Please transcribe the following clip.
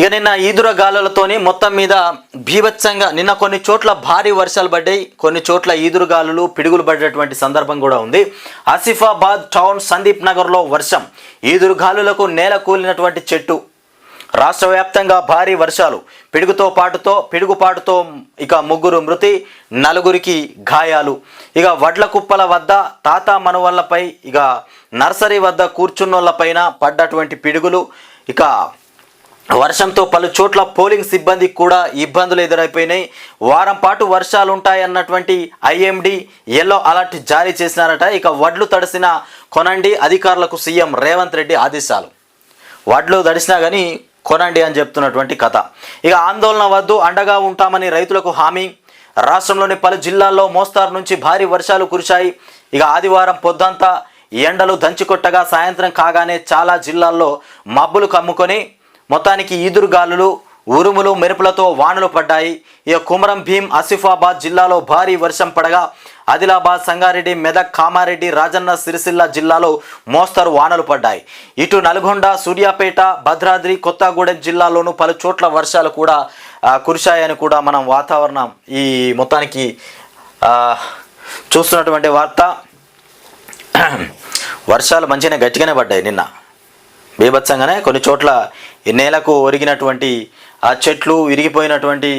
ఇక నిన్న ఈదుర గాలులతోని మొత్తం మీద భీభత్సంగా నిన్న కొన్ని చోట్ల భారీ వర్షాలు పడ్డాయి. కొన్ని చోట్ల ఈదురు గాలులు పిడుగులు పడేటువంటి సందర్భం కూడా ఉంది. ఆసిఫాబాద్ టౌన్ సందీప్ నగర్లో వర్షం. ఈదురు గాలులకు నేల కూలినటువంటి చెట్టు. రాష్ట్ర వ్యాప్తంగా భారీ వర్షాలు. పిడుగుతో పాటుతో పిడుగుపాటుతో ఇక ముగ్గురు మృతి నలుగురికి గాయాలు. ఇక వడ్ల కుప్పల వద్ద తాత మనవళ్ళపై ఇక నర్సరీ వద్ద కూర్చున్నోళ్ళపైన పడ్డటువంటి పిడుగులు. ఇక వర్షంతో పలు చోట్ల పోలింగ్ సిబ్బందికి కూడా ఇబ్బందులు ఎదురైపోయినాయి. వారం పాటు వర్షాలు ఉంటాయన్నటువంటి ఐఎండి ఎల్లో అలర్ట్ జారీ చేసినారట. ఇక వడ్లు తడిసిన కొనండి అధికారులకు సీఎం రేవంత్ రెడ్డి ఆదేశాలు. వడ్లు తడిసినా కానీ కొనండి అని చెప్తున్నటువంటి కథ. ఇక ఆందోళన వద్దు అండగా ఉంటామని రైతులకు హామీ. రాష్ట్రంలోని పలు జిల్లాల్లో మోస్తారు నుంచి భారీ వర్షాలు కురిశాయి. ఇక ఆదివారం పొద్దంతా ఎండలు దంచికొట్టగా సాయంత్రం కాగానే చాలా జిల్లాల్లో మబ్బులు కమ్ముకొని మొత్తానికి ఈదురుగాలులు ఉరుములు మెరుపులతో వానలు పడ్డాయి. ఇక కుమరం భీం ఆసిఫాబాద్ జిల్లాలో భారీ వర్షం పడగా ఆదిలాబాద్ సంగారెడ్డి మెదక్ కామారెడ్డి రాజన్న సిరిసిల్ల జిల్లాలో మోస్తరు వానలు పడ్డాయి. ఇటు నల్గొండ సూర్యాపేట భద్రాద్రి కొత్తగూడెం జిల్లాలోనూ పలు చోట్ల వర్షాలు కూడా కురిశాయని కూడా మనం వాతావరణం ఈ మొత్తానికి చూస్తున్నటువంటి వార్త. వర్షాలు మంచిగానే గట్టిగానే పడ్డాయి నిన్న. బీభత్సంగానే కొన్ని చోట్ల ఈ నేలకు ఒరిగినటువంటి ఆ చెట్లు విరిగిపోయినటువంటి